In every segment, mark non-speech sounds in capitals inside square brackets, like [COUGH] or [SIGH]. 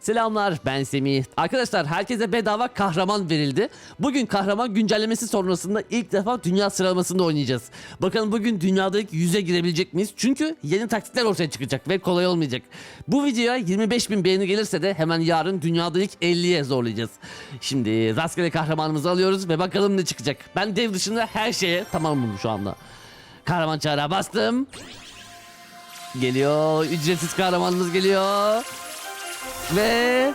Selamlar ben Semih. Arkadaşlar herkese bedava kahraman verildi. Bugün kahraman güncellemesi sonrasında ilk defa dünya sıralamasında oynayacağız. Bakalım bugün dünyada ilk 100'e girebilecek miyiz? Çünkü yeni taktikler ortaya çıkacak ve kolay olmayacak. Bu videoya 25 bin beğeni gelirse de hemen yarın dünyada ilk 50'ye zorlayacağız. Şimdi rastgele kahramanımızı alıyoruz ve bakalım ne çıkacak. Ben dev dışında her şeye tamamım şu anda. Kahraman çağrığa bastım. Geliyor. Ücretsiz kahramanımız geliyor. Ve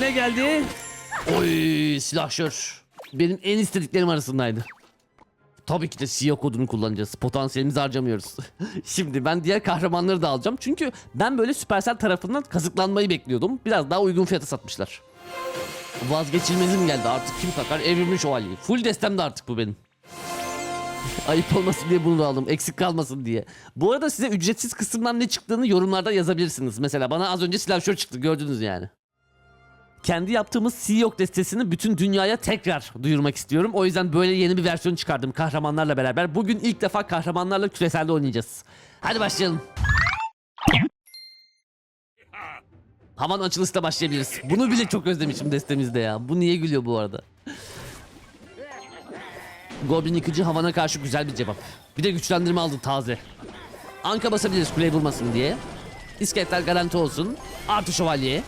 ne geldi? Oy silahşör. Benim en istediklerim arasındaydı. Tabii ki de CEO kodunu kullanacağız. Potansiyelimizi harcamıyoruz. [LAUGHS] Şimdi ben diğer kahramanları da alacağım. Çünkü ben böyle Supercell tarafından kazıklanmayı bekliyordum. Biraz daha uygun fiyata satmışlar. Vazgeçilmezim geldi artık kim takar evrimli şövalyeyi. Full destemde artık bu benim. Ayıp olmasın diye bunu da aldım. Eksik kalmasın diye. Bu arada size ücretsiz kısımdan ne çıktığını yorumlarda yazabilirsiniz. Mesela bana az önce silahşör çıktı gördünüz yani. Kendi yaptığımız Sea destesini bütün dünyaya tekrar duyurmak istiyorum. O yüzden böyle yeni bir versiyon çıkardım kahramanlarla beraber. Bugün ilk defa kahramanlarla küreselde oynayacağız. Hadi başlayalım. Havan açılışta başlayabiliriz. Bunu bile çok özlemişim destemizde ya. Bu niye gülüyor bu arada? Goblin yıkıcı havana karşı güzel bir cevap. Bir de güçlendirme aldı taze. Anka basabiliriz kuleyi vurmasın diye. İskeletler garanti olsun. Artı şövalye.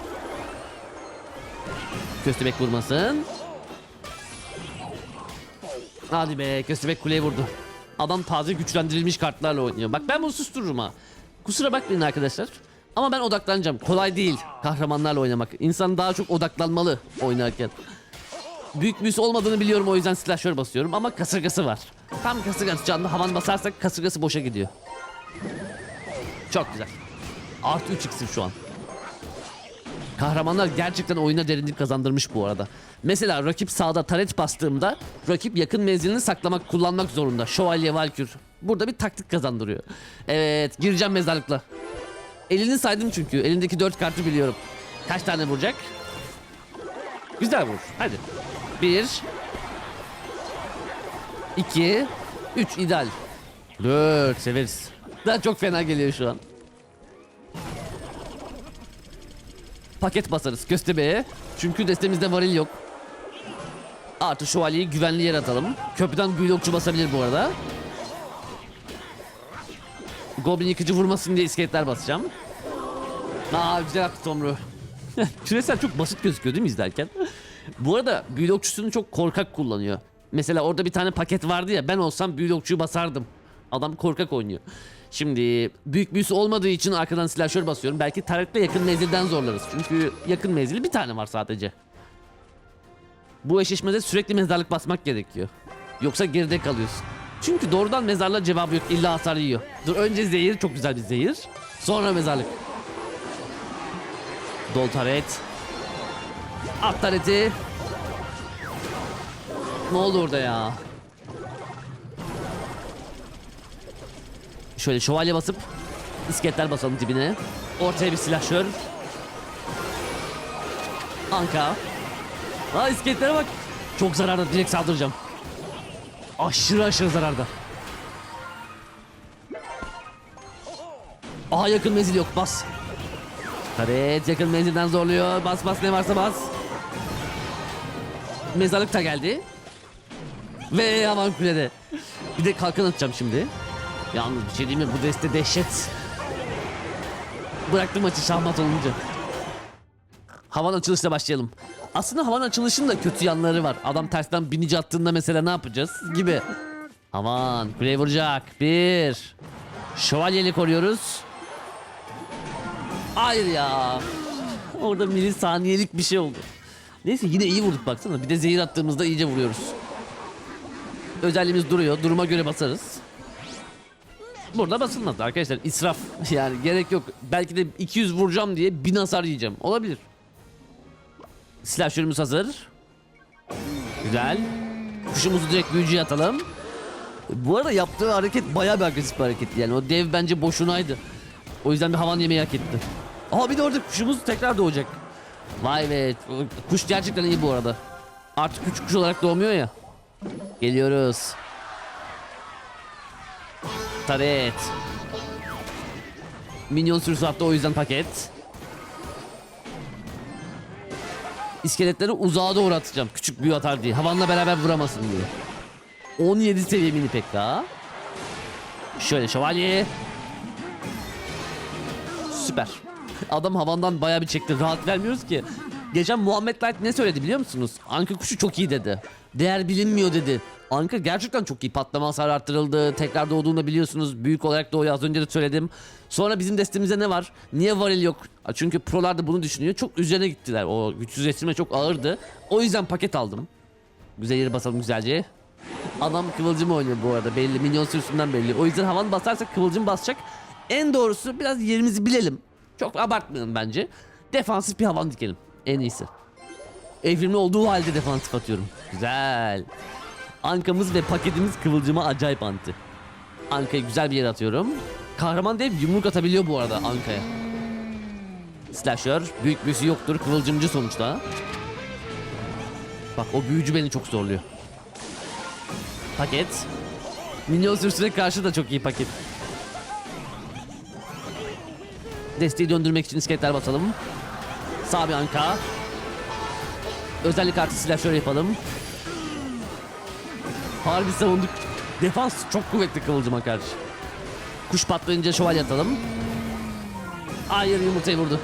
Köstebek vurmasın. Hadi be köstebek kuleyi vurdu. Adam taze güçlendirilmiş kartlarla oynuyor. Bak ben bunu sustururum ha. Kusura bakmayın arkadaşlar. Ama ben odaklanacağım. Kolay değil kahramanlarla oynamak. İnsan daha çok odaklanmalı oynarken. Büyük büyüsü olmadığını biliyorum o yüzden silahşör basıyorum ama kasırgası var. Tam kasırgası canlı havan basarsak kasırgası boşa gidiyor. Çok güzel. Artı 3 iksir şu an. Kahramanlar gerçekten oyuna derinlik kazandırmış bu arada. Mesela rakip sağda taret bastığımda rakip yakın menzilini saklamak kullanmak zorunda. Şövalye Valkür. Burada bir taktik kazandırıyor. Evet gireceğim mezarlıkla. Elini saydım çünkü. Elindeki 4 kartı biliyorum. Kaç tane vuracak? Güzel vur. Hadi. Bir. iki, Üç ideal. Dört severiz. Daha çok fena geliyor şu an. Paket basarız köstebeğe. Çünkü destemizde varil yok. Artı şövalyeyi güvenli yere atalım. Köprüden büyülü okçu basabilir bu arada. Goblin yıkıcı vurmasın diye iskeletler basacağım. Aa güzel attı Tomru. [LAUGHS] Küresel çok basit gözüküyor değil mi izlerken? Bu arada büyülü okçusunu çok korkak kullanıyor. Mesela orada bir tane paket vardı ya ben olsam büyülü okçuyu basardım. Adam korkak oynuyor. Şimdi büyük büyüsü olmadığı için arkadan silahşör basıyorum. Belki taretle yakın menzilden zorlarız. Çünkü yakın menzili bir tane var sadece. Bu eşleşmede sürekli mezarlık basmak gerekiyor. Yoksa geride kalıyorsun. Çünkü doğrudan mezarlığa cevabı yok. İlla hasar yiyor. Dur önce zehir çok güzel bir zehir. Sonra mezarlık. Dol taret. At tareti. Ne oldu orada ya? Şöyle şövalye basıp iskeletler basalım dibine. Ortaya bir silahşör. Anka. Aa iskeletlere bak. Çok zararda direkt saldıracağım. Aşırı aşırı zararda. Aha yakın menzil yok bas. Taret yakın menzilden zorluyor. Bas bas ne varsa bas. Mezarlık da geldi. Ve aman kulede. Bir de kalkan atacağım şimdi. Yalnız bir şey diyeyim mi bu deste dehşet. Bıraktım maçı şahmat olunca. Havan açılışla başlayalım. Aslında havan açılışın da kötü yanları var. Adam tersten binici attığında mesela ne yapacağız gibi. Havan kuleye vuracak. Bir. Şövalyeli koruyoruz. Hayır ya. Orada milisaniyelik bir şey oldu. Neyse yine iyi vurduk baksana. Bir de zehir attığımızda iyice vuruyoruz. Özelliğimiz duruyor. Duruma göre basarız. Burada basılmaz arkadaşlar. İsraf. [LAUGHS] Yani gerek yok. Belki de 200 vuracağım diye 1000 hasar yiyeceğim. Olabilir. Silahşörümüz hazır. Güzel. Kuşumuzu direkt büyücüye atalım. Bu arada yaptığı hareket bayağı bir agresif bir hareketti. Yani o dev bence boşunaydı. O yüzden bir havan yemeyi hak etti. Aha bir de orada kuşumuz tekrar doğacak. Vay be. Kuş gerçekten iyi bu arada. Artık küçük kuş olarak doğmuyor ya. Geliyoruz. Taret. Minyon sürüsü attı o yüzden paket. İskeletleri uzağa doğru atacağım. Küçük büyü atar diye. Havanla beraber vuramasın diye. 17 seviye mini pek daha. Şöyle şövalye. Süper. Adam havandan baya bir çekti. Rahat vermiyoruz ki. Geçen Muhammed Light ne söyledi biliyor musunuz? Anka kuşu çok iyi dedi. Değer bilinmiyor dedi. Anka gerçekten çok iyi. Patlama hasarı arttırıldı. Tekrar doğduğunda biliyorsunuz. Büyük olarak doğuyor. Az önce de söyledim. Sonra bizim destemizde ne var? Niye varil yok? Çünkü prolar da bunu düşünüyor. Çok üzerine gittiler. O güçsüzleştirme çok ağırdı. O yüzden paket aldım. Güzel yere basalım güzelce. Adam kıvılcım oynuyor bu arada belli. Minyon sürüsünden belli. O yüzden havan basarsak kıvılcım basacak. En doğrusu biraz yerimizi bilelim. Çok abartmayalım bence. Defansif bir havan dikelim. En iyisi. Evrimli olduğu halde defansif atıyorum. Güzel. Ankamız ve paketimiz kıvılcıma acayip anti. Anka'yı güzel bir yere atıyorum. Kahraman dev yumruk atabiliyor bu arada Anka'ya. Slasher büyük büyüsü yoktur. Kıvılcımcı sonuçta. Bak o büyücü beni çok zorluyor. Paket. Minyon sürüsüne karşı da çok iyi paket. Desteği döndürmek için iskeletler basalım. Sağ bir anka. Özellik artı silah şöyle yapalım. Harbi savunduk. Defans çok kuvvetli kıvılcıma karşı. Kuş patlayınca şövalye atalım. Hayır yumurtayı vurdu.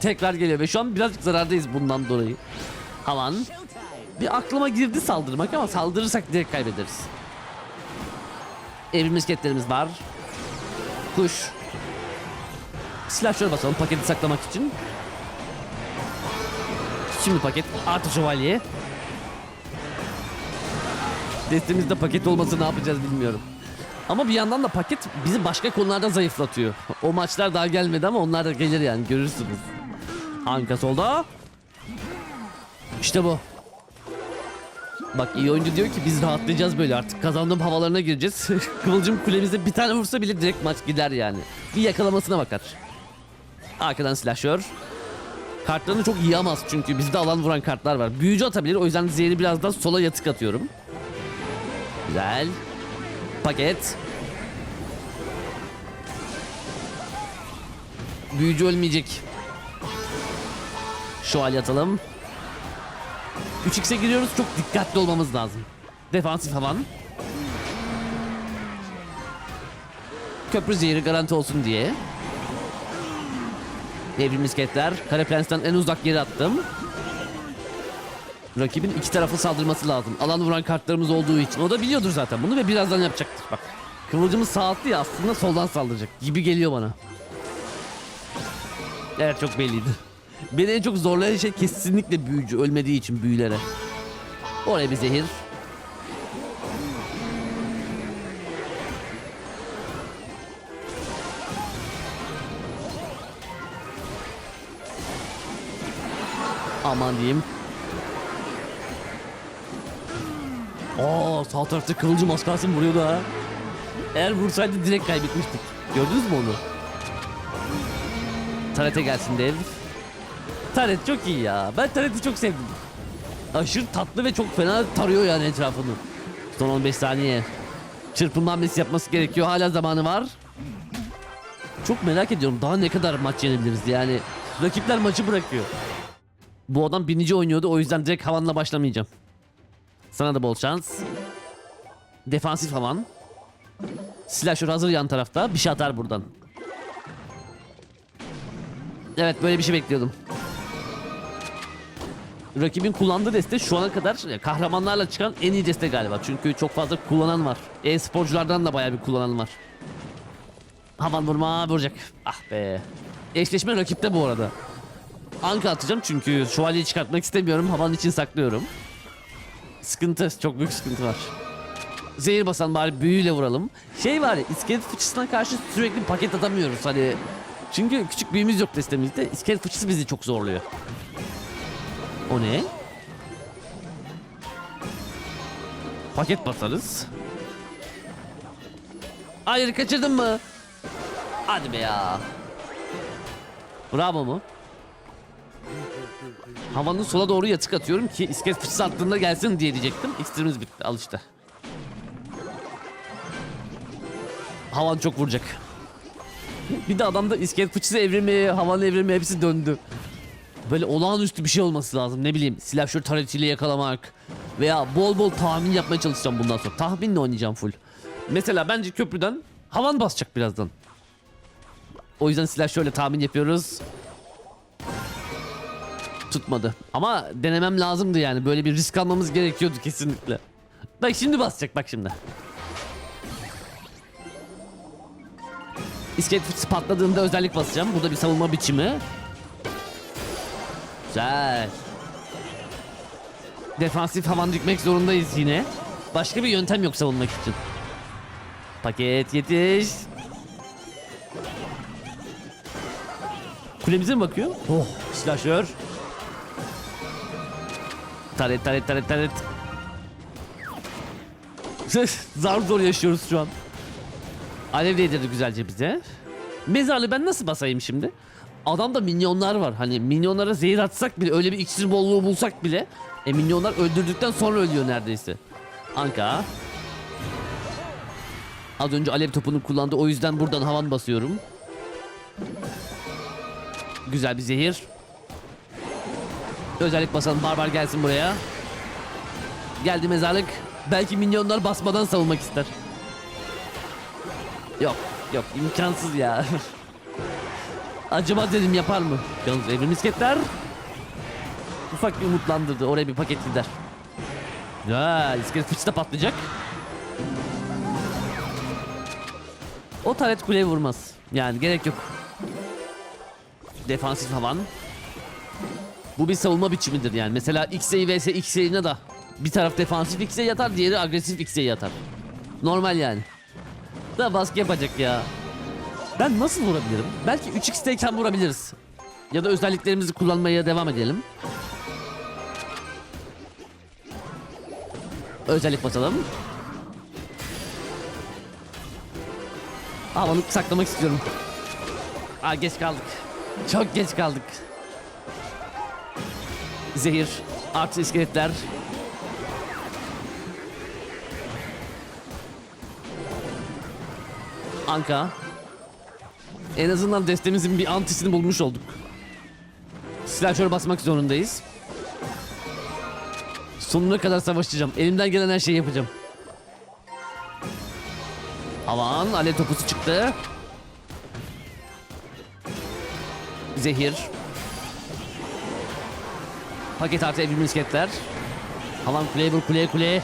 Tekrar geliyor ve şu an birazcık zarardayız bundan dolayı. Havan. Bir aklıma girdi saldırmak ama saldırırsak direkt kaybederiz. Evrim misketlerimiz var. Kuş. Silahşöre basalım paketi saklamak için. Şimdi paket artı şövalye. Destemizde paket olması ne yapacağız bilmiyorum. Ama bir yandan da paket bizi başka konularda zayıflatıyor. O maçlar daha gelmedi ama onlar da gelir yani görürsünüz. Anka solda. İşte bu. Bak iyi oyuncu diyor ki biz rahatlayacağız böyle artık kazandığım havalarına gireceğiz. [LAUGHS] Kıvılcım kulemize bir tane vursa bile direkt maç gider yani. Bir yakalamasına bakar. Arkadan silahşör. Kartlarını çok yiyemez çünkü bizde alan vuran kartlar var. Büyücü atabilir o yüzden zehri biraz daha sola yatık atıyorum. Güzel. Paket. Büyücü ölmeyecek. Şövalye atalım. 3x'e giriyoruz çok dikkatli olmamız lazım. Defansif havan. Köprü zehri garanti olsun diye. Evrim misketler. Kare Prens'ten en uzak yere attım. Rakibin iki tarafı saldırması lazım. Alan vuran kartlarımız olduğu için. O da biliyordur zaten bunu ve birazdan yapacaktır. Bak. Kıvılcımız sağ attı ya aslında soldan saldıracak gibi geliyor bana. Evet çok belliydi. Beni en çok zorlayan şey kesinlikle büyücü ölmediği için büyülere. Oraya bir zehir. Aman diyeyim. Aa sağ tarafta kıvılcım az kalsın vuruyordu ha. Eğer vursaydı direkt kaybetmiştik. Gördünüz mü onu? Tarete gelsin dev. Taret çok iyi ya. Ben Taret'i çok sevdim. Aşırı tatlı ve çok fena tarıyor yani etrafını. Son 15 saniye. Çırpınma hamlesi yapması gerekiyor. Hala zamanı var. Çok merak ediyorum daha ne kadar maç yenebiliriz yani. Rakipler maçı bırakıyor. Bu adam binici oynuyordu o yüzden direkt havanla başlamayacağım. Sana da bol şans. Defansif havan. Slasher hazır yan tarafta. Bir şey atar buradan. Evet böyle bir şey bekliyordum. Rakibin kullandığı deste şu ana kadar kahramanlarla çıkan en iyi deste galiba. Çünkü çok fazla kullanan var. E-sporculardan da bayağı bir kullanan var. Havan vurma vuracak. Ah be. Eşleşme rakipte bu arada. Anka atacağım çünkü şövalyeyi çıkartmak istemiyorum. Havan için saklıyorum. Sıkıntı. Çok büyük sıkıntı var. Zehir basan bari büyüyle vuralım. Şey var iskelet fıçısına karşı sürekli paket atamıyoruz hani. Çünkü küçük büyümüz yok destemizde. İskelet fıçısı bizi çok zorluyor. O ne? Paket basarız. Hayır kaçırdın mı? Hadi be ya. Bravo mu? Havanın sola doğru yatık atıyorum ki iskelet fıçısı attığında gelsin diye diyecektim. İksirimiz bitti al işte. Havan çok vuracak. Bir de adamda iskelet fıçısı evrimi, havan evrimi hepsi döndü. Böyle olağanüstü bir şey olması lazım. Ne bileyim silahşör taretiyle yakalamak. Veya bol bol tahmin yapmaya çalışacağım bundan sonra. Tahminle oynayacağım full. Mesela bence köprüden havan basacak birazdan. O yüzden silah şöyle tahmin yapıyoruz. Tutmadı. Ama denemem lazımdı yani. Böyle bir risk almamız gerekiyordu kesinlikle. Bak şimdi basacak bak şimdi. İskelet patladığında özellik basacağım. Burada bir savunma biçimi. Güzel. Defansif havan dikmek zorundayız yine. Başka bir yöntem yok savunmak için. Paket yetiş. Kulemize mi bakıyor? Oh silahşör. Taret taret taret taret. [LAUGHS] Zar zor yaşıyoruz şu an. Alev değdirdi güzelce bize. Mezarlı ben nasıl basayım şimdi? Adamda minyonlar var. Hani minyonlara zehir atsak bile öyle bir iksir bolluğu bulsak bile e minyonlar öldürdükten sonra ölüyor neredeyse. Anka. Az önce alev topunu kullandı o yüzden buradan havan basıyorum. Güzel bir zehir. Özellik basalım barbar gelsin buraya. Geldi mezarlık. Belki minyonlar basmadan savunmak ister. Yok yok imkansız ya. [LAUGHS] Acaba dedim yapar mı? Yalnız evrim misketler. Ufak bir umutlandırdı. Oraya bir paket gider. Ya iskelet fıçı patlayacak. O taret kuleye vurmaz. Yani gerek yok. Defansif havan. Bu bir savunma biçimidir yani. Mesela X'e vs X'e da bir taraf defansif X'e yatar, diğeri agresif X'e yatar. Normal yani. Da baskı yapacak ya. Ben nasıl vurabilirim? Belki 3x'teyken vurabiliriz. Ya da özelliklerimizi kullanmaya devam edelim. Özellik basalım. Havanı saklamak istiyorum. Aa geç kaldık. Çok geç kaldık. Zehir, artı iskeletler. Anka. En azından destemizin bir antisini bulmuş olduk. Silahşör basmak zorundayız. Sonuna kadar savaşacağım. Elimden gelen her şeyi yapacağım. Aman alev topusu çıktı. Zehir. Paket artı evrim misketler. Havan kuleye vur kuleye kuleye.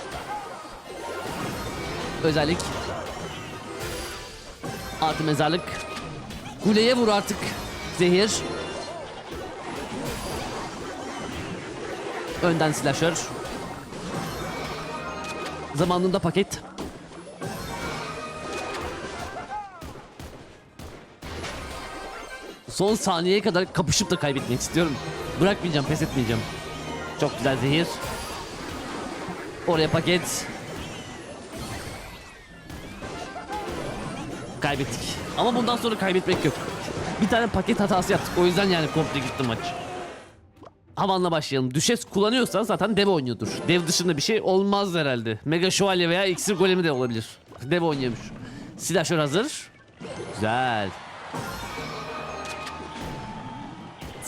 Özellik. Artı mezarlık. Kuleye vur artık. Zehir. Önden silahşör. Zamanında paket. Son saniyeye kadar kapışıp da kaybetmek istiyorum. Bırakmayacağım, pes etmeyeceğim. Çok güzel zehir. Oraya paket. Kaybettik. Ama bundan sonra kaybetmek yok. Bir tane paket hatası yaptık. O yüzden yani komple gitti maç. Havanla başlayalım. Düşes kullanıyorsa zaten dev oynuyordur. Dev dışında bir şey olmaz herhalde. Mega şövalye veya iksir golemi de olabilir. Dev oynuyormuş. Silahşör hazır. Güzel.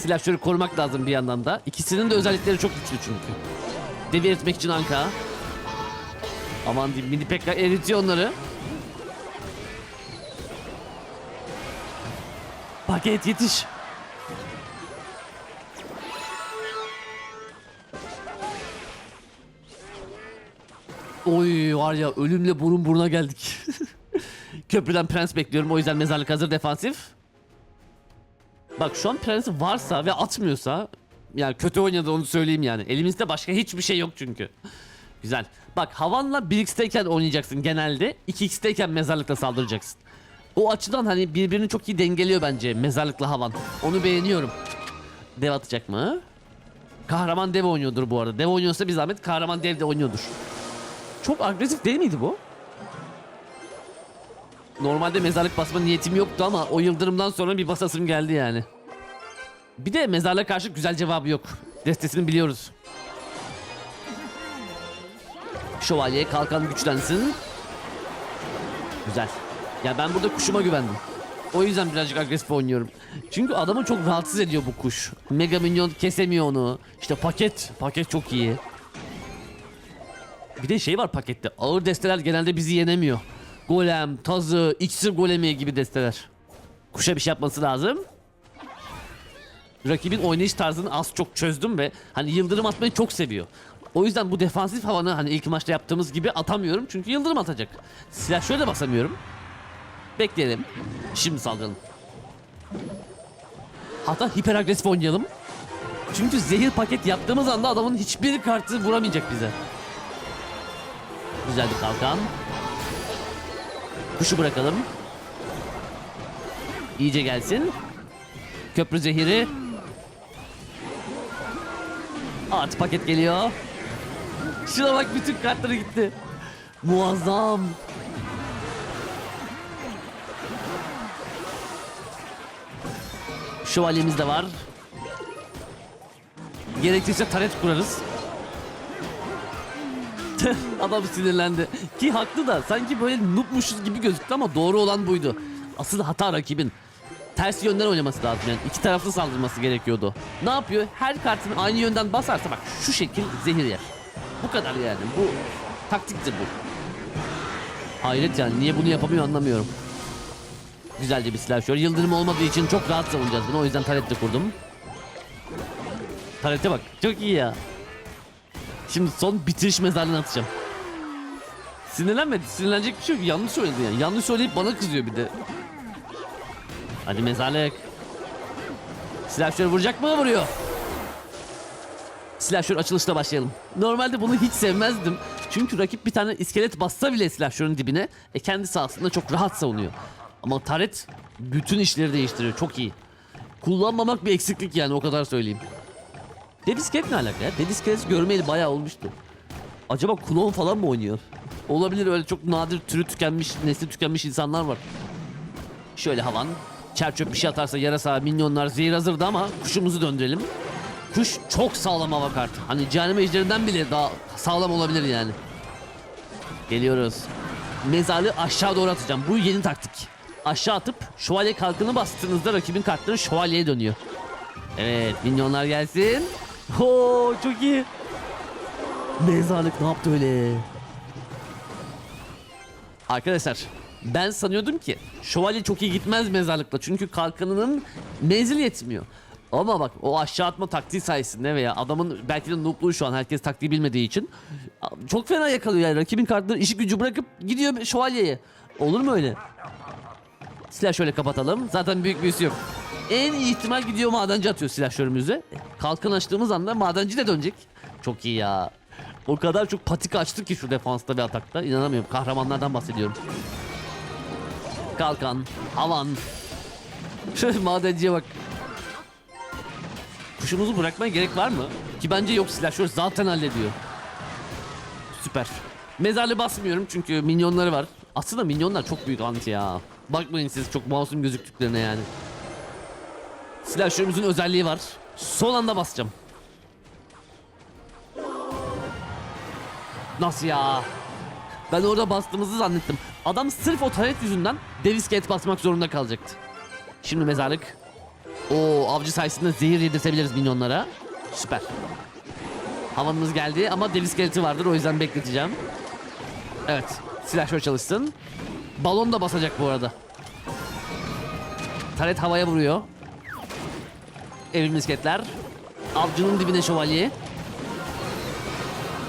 Silahşörü korumak lazım bir yandan da. İkisinin de özellikleri çok güçlü çünkü. Devi eritmek için Anka. Aman diyeyim mini pekka eritiyor onları. Paket yetiş. Oy var ya ölümle burun buruna geldik. [LAUGHS] Köprüden prens bekliyorum o yüzden mezarlık hazır defansif. Bak şu an prens varsa ve atmıyorsa yani kötü oynadı onu söyleyeyim yani. Elimizde başka hiçbir şey yok çünkü. Güzel. Bak havanla 1x'teyken oynayacaksın genelde. 2x'teyken mezarlıkla saldıracaksın. O açıdan hani birbirini çok iyi dengeliyor bence mezarlıkla havan. Onu beğeniyorum. Dev atacak mı? Kahraman dev oynuyordur bu arada. Dev oynuyorsa bir zahmet kahraman dev de oynuyordur. Çok agresif değil miydi bu? Normalde mezarlık basma niyetim yoktu ama o yıldırımdan sonra bir basasım geldi yani. Bir de mezarlığa karşı güzel cevabı yok. Destesini biliyoruz. Şövalye kalkan güçlensin. Güzel. Ya ben burada kuşuma güvendim. O yüzden birazcık agresif oynuyorum. Çünkü adamı çok rahatsız ediyor bu kuş. Mega minyon kesemiyor onu. İşte paket. Paket çok iyi. Bir de şey var pakette. Ağır desteler genelde bizi yenemiyor. Golem, tazı, iksir golemi gibi desteler. Kuşa bir şey yapması lazım. Rakibin oynayış tarzını az çok çözdüm ve hani yıldırım atmayı çok seviyor. O yüzden bu defansif havanı hani ilk maçta yaptığımız gibi atamıyorum çünkü yıldırım atacak. Silah şöyle basamıyorum. Bekleyelim. Şimdi saldıralım. Hatta hiper agresif oynayalım. Çünkü zehir paket yaptığımız anda adamın hiçbir kartı vuramayacak bize. Güzel bir kalkan. Kuşu bırakalım. İyice gelsin. Köprü zehiri. At paket geliyor. Şuna bak bütün kartları gitti. Muazzam. Şövalyemiz de var. Gerekirse taret kurarız. [LAUGHS] Adam sinirlendi. Ki haklı da sanki böyle noobmuşuz gibi gözüktü ama doğru olan buydu. Asıl hata rakibin. Ters yönden oynaması lazım yani. iki taraflı saldırması gerekiyordu. Ne yapıyor? Her kartını aynı yönden basarsa bak şu şekil zehir yer. Bu kadar yani. Bu taktiktir bu. Hayret yani niye bunu yapamıyor anlamıyorum. Güzelce bir şöyle. Yıldırım olmadığı için çok rahat savunacağız bunu. O yüzden taret kurdum. Tarete bak. Çok iyi ya. Şimdi son bitiriş mezarlığına atacağım. Sinirlenmedi. Sinirlenecek bir şey yok. Yanlış söyledi yani. Yanlış söyleyip bana kızıyor bir de. Hadi mezarlık. Silahşör vuracak mı? Vuruyor. Silahşör açılışla başlayalım. Normalde bunu hiç sevmezdim. Çünkü rakip bir tane iskelet bassa bile silahşörün dibine e kendisi aslında çok rahat savunuyor. Ama taret bütün işleri değiştiriyor. Çok iyi. Kullanmamak bir eksiklik yani o kadar söyleyeyim. Dead iskelet ne alaka ya? Dead iskelet görmeyeli bayağı olmuştu. Acaba klon falan mı oynuyor? Olabilir öyle çok nadir türü tükenmiş, nesli tükenmiş insanlar var. Şöyle havan. Çerçöp bir şey atarsa yarasa, minyonlar, zehir hazırdı ama kuşumuzu döndürelim. Kuş çok sağlam hava kartı. Hani cehennem ejderinden bile daha sağlam olabilir yani. Geliyoruz. Mezarlığı aşağı doğru atacağım. Bu yeni taktik. Aşağı atıp şövalye kalkını bastığınızda rakibin kartları şövalyeye dönüyor. Evet minyonlar gelsin. Oo çok iyi. Mezarlık ne yaptı öyle? Arkadaşlar ben sanıyordum ki şövalye çok iyi gitmez mezarlıkla. Çünkü kalkanının menzili yetmiyor. Ama bak o aşağı atma taktiği sayesinde veya adamın belki de noobluğu şu an herkes taktiği bilmediği için çok fena yakalıyor yani. Rakibin kartları işi gücü bırakıp gidiyor şövalyeye. Olur mu öyle? Silah şöyle kapatalım. Zaten büyük büyüsü yok. En iyi ihtimal gidiyor madenci atıyor silahşörümüze. Kalkan açtığımız anda madenci de dönecek. Çok iyi ya. O kadar çok patika açtık ki şu defansta ve atakta. İnanamıyorum. Kahramanlardan bahsediyorum. Kalkan, havan. [LAUGHS] Şöyle madenciye bak. Kuşumuzu bırakmaya gerek var mı? Ki bence yok silahşör zaten hallediyor. Süper. Mezarlı basmıyorum çünkü minyonları var. Aslında minyonlar çok büyük anti ya. Bakmayın siz çok masum gözüktüklerine yani. Silahşörümüzün özelliği var. Son anda basacağım. Nasıl ya? Ben orada bastığımızı zannettim. Adam sırf o taret yüzünden dev iskelet basmak zorunda kalacaktı. Şimdi mezarlık. O avcı sayesinde zehir yedirtebiliriz minyonlara. Süper. Havanımız geldi ama dev iskeleti vardır o yüzden bekleteceğim. Evet. Silahşör çalışsın. Balon da basacak bu arada. Taret havaya vuruyor. Evrim misketler. Avcının dibine şövalye.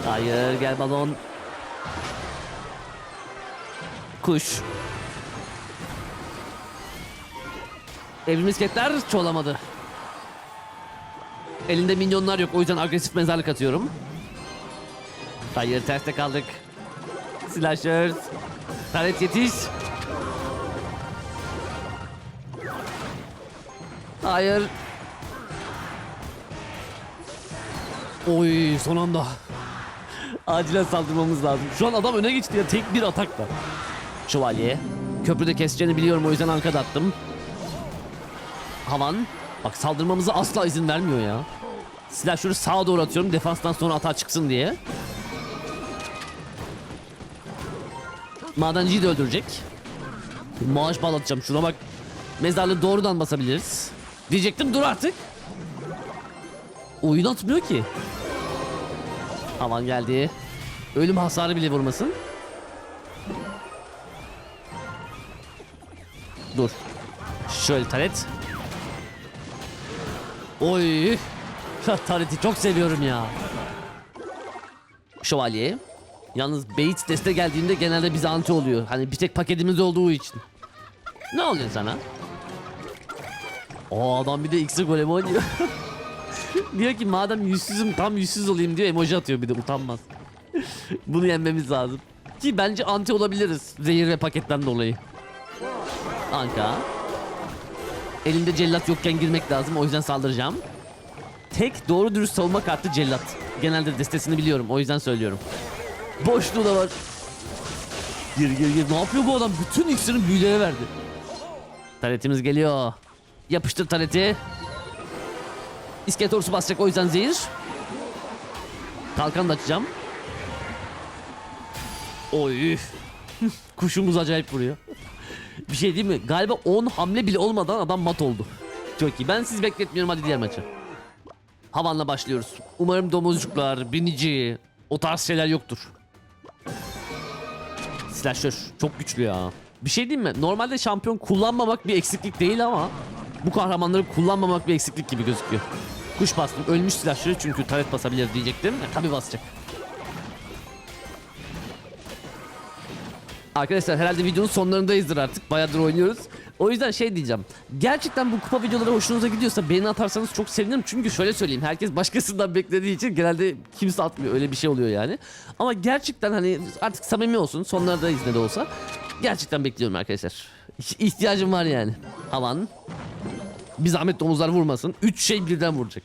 Hayır gel balon. Kuş. Evrim misketler çoğalamadı. Elinde minyonlar yok o yüzden agresif mezarlık atıyorum. Hayır terste kaldık. Slasher. Taret yetiş. Hayır. Oy son anda. Acilen saldırmamız lazım. Şu an adam öne geçti ya tek bir atakla. Şövalye. Köprüde keseceğini biliyorum o yüzden ankada attım. Havan. Bak saldırmamıza asla izin vermiyor ya. Silahşörü sağa doğru atıyorum defanstan sonra atağa çıksın diye. Madenciyi de öldürecek. Maaş bağlatacağım şuna bak. Mezarlığı doğrudan basabiliriz. Diyecektim dur artık. Oyun atmıyor ki. Aman geldi. Ölüm hasarı bile vurmasın. Dur. Şöyle taret. Oy. [LAUGHS] Tareti çok seviyorum ya. Şövalye. Yalnız Bates deste geldiğinde genelde bize anti oluyor. Hani bir tek paketimiz olduğu için. Ne oluyor sana? O adam bir de X'e golemi oynuyor. [LAUGHS] [LAUGHS] diyor ki madem yüzsüzüm tam yüzsüz olayım diyor emoji atıyor bir de utanmaz. [LAUGHS] Bunu yenmemiz lazım. Ki bence anti olabiliriz zehir ve paketten dolayı. Anka. Elimde cellat yokken girmek lazım o yüzden saldıracağım. Tek doğru dürüst savunma kartı cellat. Genelde destesini biliyorum o yüzden söylüyorum. Boşluğu da var. Gir gir gir. Ne yapıyor bu adam? Bütün iksirini büyülere verdi. Taretimiz geliyor. Yapıştır tareti. İskelet ordusu basacak o yüzden zehir. Kalkan da açacağım. Oy. [LAUGHS] Kuşumuz acayip vuruyor. Bir şey değil mi? Galiba 10 hamle bile olmadan adam mat oldu. Çok iyi. Ben sizi bekletmiyorum hadi diğer maça. Havanla başlıyoruz. Umarım domuzcuklar, binici, o tarz şeyler yoktur. Slasher çok güçlü ya. Bir şey diyeyim mi? Normalde şampiyon kullanmamak bir eksiklik değil ama bu kahramanları kullanmamak bir eksiklik gibi gözüküyor. Kuş bastım. Ölmüş slasher'ı çünkü taret basabilir diyecektim. E, tabii basacak. Arkadaşlar herhalde videonun sonlarındayızdır artık. Bayağıdır oynuyoruz. O yüzden şey diyeceğim. Gerçekten bu kupa videoları hoşunuza gidiyorsa beğeni atarsanız çok sevinirim. Çünkü şöyle söyleyeyim. Herkes başkasından beklediği için genelde kimse atmıyor. Öyle bir şey oluyor yani. Ama gerçekten hani artık samimi olsun. Sonlardayız ne de olsa. Gerçekten bekliyorum arkadaşlar. İh- İhtiyacım var yani. Havan. Bir zahmet domuzlar vurmasın. Üç şey birden vuracak.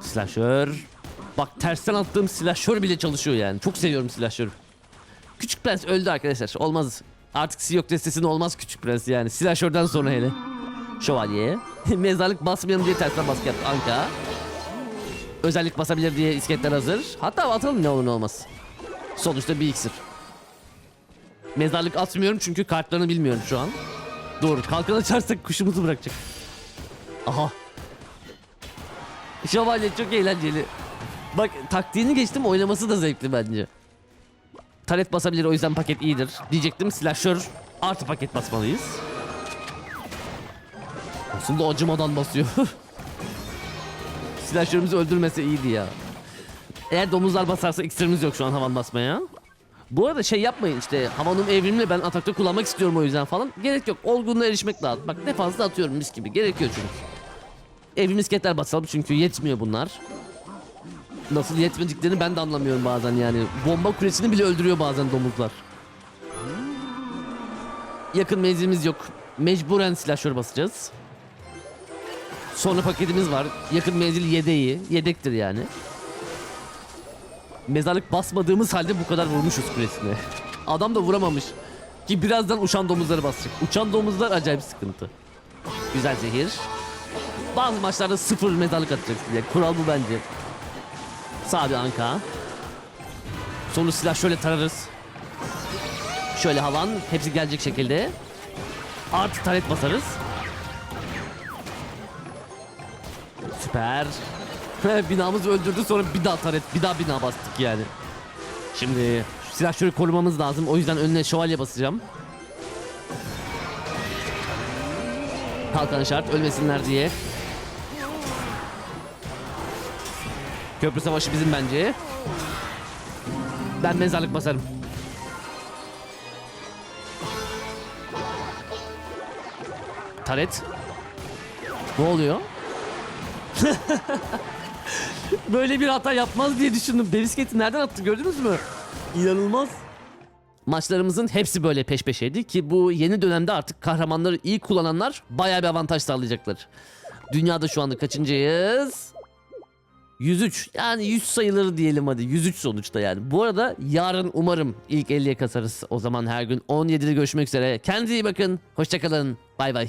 Slasher. Bak tersten attığım slasher bile çalışıyor yani. Çok seviyorum slasher'ı. Küçük Prens öldü arkadaşlar. Olmaz. Artık Siyok destesinde olmaz Küçük Prens yani. Silahşörden sonra hele. Şövalye. [LAUGHS] Mezarlık basmayalım diye tersten baskı yaptı Anka. Özellik basabilir diye iskeletler hazır. Hatta atalım ne olur ne olmaz. Sonuçta bir iksir. Mezarlık atmıyorum çünkü kartlarını bilmiyorum şu an. Doğru. Kalkan açarsak kuşumuzu bırakacak. Aha. Şövalye çok eğlenceli. Bak taktiğini geçtim oynaması da zevkli bence. Taret basabilir o yüzden paket iyidir. Diyecektim slasher artı paket basmalıyız. Aslında acımadan basıyor. [LAUGHS] Slasher'ımızı öldürmese iyiydi ya. Eğer domuzlar basarsa iksirimiz yok şu an havan basmaya. Bu arada şey yapmayın işte havanın evrimle ben atakta kullanmak istiyorum o yüzden falan. Gerek yok olgunluğa erişmek lazım. Bak ne fazla atıyorum mis gibi gerekiyor çünkü. Evrim isketler basalım çünkü yetmiyor bunlar. Nasıl yetmediklerini ben de anlamıyorum bazen yani. Bomba kulesini bile öldürüyor bazen domuzlar. Yakın menzilimiz yok. Mecburen silahşör basacağız. Sonra paketimiz var. Yakın menzil yedeği. Yedektir yani. Mezarlık basmadığımız halde bu kadar vurmuşuz kulesine. Adam da vuramamış. Ki birazdan uçan domuzları basacak. Uçan domuzlar acayip sıkıntı. Güzel zehir. Bazı maçlarda sıfır mezarlık atacak diye. Kural bu bence. Sağ bir anka. Sonra silah şöyle tararız. Şöyle havan. Hepsi gelecek şekilde. Artı taret basarız. Süper. Binamızı öldürdü sonra bir daha taret bir daha bina bastık yani. Şimdi şu silah şöyle korumamız lazım. O yüzden önüne şövalye basacağım. Kalkan şart ölmesinler diye. Köprü savaşı bizim bence. Ben mezarlık basarım. Taret. Ne oluyor? [LAUGHS] Böyle bir hata yapmaz diye düşündüm. Berisketi nereden attı gördünüz mü? İnanılmaz. Maçlarımızın hepsi böyle peş peşeydi ki bu yeni dönemde artık kahramanları iyi kullananlar bayağı bir avantaj sağlayacaklar. Dünyada şu anda kaçıncıyız? 103 yani 100 sayılır diyelim hadi 103 sonuçta yani. Bu arada yarın umarım ilk 50'ye kasarız. O zaman her gün 17'de görüşmek üzere. Kendinize iyi bakın. Hoşçakalın. Bay bay.